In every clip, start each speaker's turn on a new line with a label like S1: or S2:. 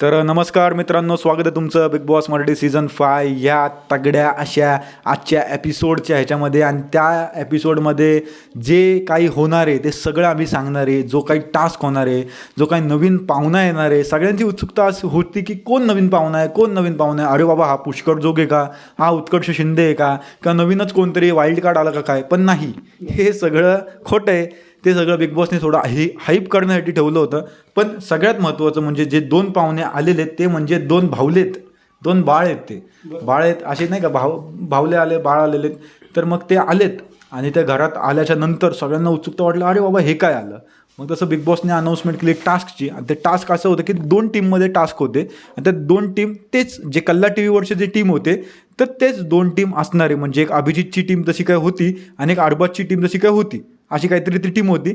S1: तर नमस्कार मित्रांनो स्वागत आहे तुमचं Bigg Boss Marathi season five या तगड्या अशा आजच्या एपिसोडच्या ह्याच्यामध्ये. आणि त्या एपिसोडमध्ये जे काही होणार आहे ते सगळं आम्ही सांगणार आहे. जो काही टास्क होणार आहे जो काही नवीन पाहुणा येणार आहे सगळ्यांची उत्सुकता अशी होती की कोण नवीन पाहुणा आहे कोण नवीन पाहुणा आहे? अरे बाबा हा पुष्कर जोग आहे का? हा उत्कर्ष शिंदे आहे का? किंवा नवीनच कोणतरी वाईल्ड कार्ड आलं का काय? पण नाही. हे सगळं खोटं आहे. ते सगळं बिग बॉसने थोडं हाई हाईप करण्यासाठी ठेवलं होतं. पण सगळ्यात महत्त्वाचं म्हणजे जे दोन पाहुणे आलेले आहेत ते म्हणजे दोन भावलेत दोन बाळ आहेत ते. बाळ आहेत असे नाही का? भाव भावले आले बाळ आलेले आहेत. तर मग ते आलेत आणि त्या घरात आल्याच्यानंतर सगळ्यांना उत्सुकता वाटलं अरे बाबा हे काय आलं? मग तसं बिग बॉसने अनाऊन्समेंट केली टास्कची आणि ते टास्क असं होतं की दोन टीममध्ये टास्क होते. आणि त्या दोन टीम तेच जे कल्ला टी व्हीवरचे जे टीम होते तर तेच दोन टीम असणारे. म्हणजे एक अभिजितची टीम तशी काय होती आणि एक अरबाजची टीम तशी काय होती. अशी काहीतरी ती टीम होती.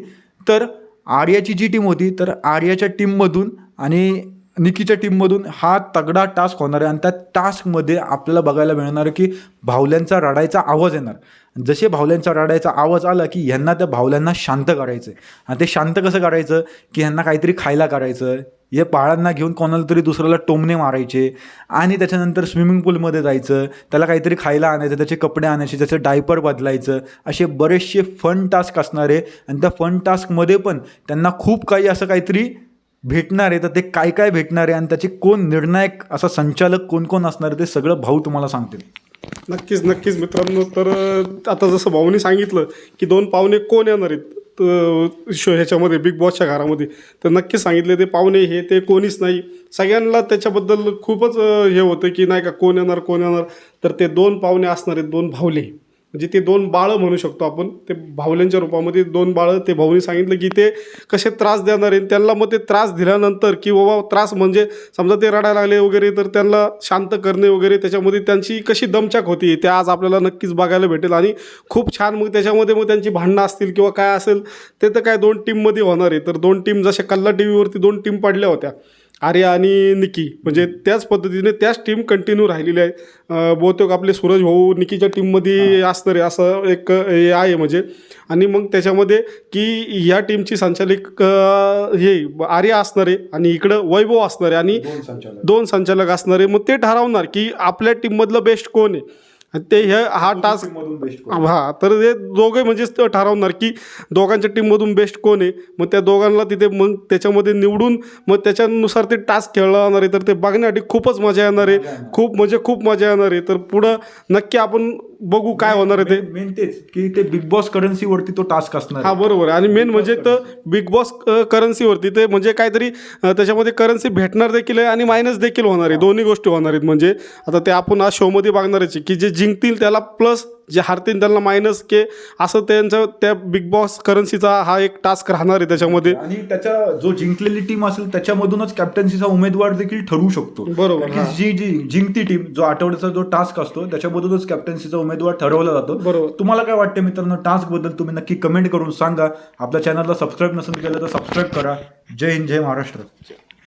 S1: तर आर्याची जी टीम होती तर आर्याच्या टीममधून आणि निकीच्या टीममधून हा तगडा टास्क होणार आहे आणि त्या टास्कमध्ये आपल्याला बघायला मिळणार की भावल्यांचा रडायचा आवाज येणार. जसे भावल्यांचा रडायचा आवाज आला की ह्यांना त्या भावल्यांना शांत करायचं आहे आणि ते शांत कसं करायचं? की ह्यांना काहीतरी खायला करायचं हे बाळांना घेऊन कोणाला तरी दुसऱ्याला टोमणे मारायचे. आणि त्याच्यानंतर स्विमिंग पूलमध्ये जायचं. त्याला काहीतरी खायला आणायचं. त्याचे कपडे आणायचे. त्याचं डायपर बदलायचं. असे बरेचसे फन टास्क असणारे. आणि त्या फन टास्कमध्ये पण त्यांना खूप काही असं काहीतरी भेटणार आहे तर ते काय काय भेटणार आहे आणि त्याचे कोण निर्णायक असा संचालक कोण कोण असणार आहे ते सगळं भाऊ तुम्हाला सांगतील.
S2: नक्कीच नक्कीच मित्रांनो. तर आता जसं भाऊनी सांगितलं की दोन पाहुणे कोण येणार आहेत तर शो ह्याच्यामध्ये बिग बॉसच्या घरामध्ये. तर नक्कीच सांगितले ते पाहुणे हे ते कोणीच नाही. सगळ्यांना त्याच्याबद्दल खूपच हे होतं की नाही का कोण येणार कोण येणार. तर ते दोन पाहुणे असणार आहेत दोन भावले म्हणजे ते दोन बाळं म्हणू शकतो आपण. ते भावल्यांच्या रूपामध्ये दोन बाळं ते भाऊनी सांगितलं की ते कसे त्रास देणार आहे. त्यांना मग ते त्रास दिल्यानंतर की बाबा त्रास म्हणजे समजा ते रडायला लागले वगैरे तर त्यांना शांत करणे वगैरे त्याच्यामध्ये त्यांची कशी दमचाक होती ते आज आपल्याला नक्कीच बघायला भेटेल. आणि खूप छान मग त्याच्यामध्ये मग त्यांची भांडणं असतील किंवा काय असेल ते तर काय दोन टीममध्ये होणार आहे. तर दोन टीम जशा कल्ला टी व्हीवरती दोन टीम पडल्या होत्या. आर्या आणि निकी. म्हणजे त्याच पद्धतीने त्याच टीम कंटिन्यू राहिलेल्या आहे. बहुतेक आपले सूरज भाऊ निकीच्या टीममध्ये असणार असं एक हे आहे म्हणजे. आणि मग त्याच्यामध्ये की या टीमची संचालक हे आर्या असणार आहे आणि इकडं वैभव असणार आहे आणि
S1: दोन संचालक.
S2: असणार आहे मग ते ठरवणार की आपल्या टीममधलं बेस्ट कोण आहे? ते हे हा टास्क हा तर ते दोघे म्हणजेच ठरवणार की दोघांच्या टीममधून बेस्ट कोण आहे. मग त्या दोघांना तिथे मग त्याच्यामध्ये निवडून मग त्याच्यानुसार ते टास्क खेळला जाणार आहे. तर ते बघण्यासाठी खूपच मजा येणार आहे. खूप म्हणजे खूप मजा येणार आहे. तर पुढं नक्की आपण बघू काय होणार आहे ते.
S1: मेन तेच की ते बिग बॉस करन्सीवरती तो टास्क असणार
S2: हा. बरोबर आहे. आणि मेन म्हणजे तर बिग बॉस करन्सीवरती ते म्हणजे काहीतरी त्याच्यामध्ये करन्सी भेटणार देखील आहे आणि मायनस देखील होणार आहे. दोन्ही गोष्टी होणार आहेत. म्हणजे आता ते आपण आज शोमध्ये बघणारच आहे की जे जिंकतील त्याला प्लस जे हारतील त्यांना मायनस के असं त्यांचं त्या बिग बॉस करन्सीचा हा एक टास्क राहणार आहे त्याच्यामध्ये.
S1: आणि त्याच्या जो जिंकलेली टीम असेल त्याच्यामधूनच कॅप्टन्सीचा उमेदवार देखील ठरू शकतो.
S2: बरोबर,
S1: जी जी जिंकती टीम जो आठवड्याचा जो टास्क असतो त्याच्यामधूनच कॅप्टन्सीचा उमेदवार ठरवला जातो.
S2: बरोबर.
S1: तुम्हाला काय वाटतं मित्रांनो टास्कबद्दल तुम्ही नक्की कमेंट करून सांगा. आपल्या चॅनलला सबस्क्राईब नसेल केलं तर सबस्क्राईब करा. जय हिंद जय महाराष्ट्र.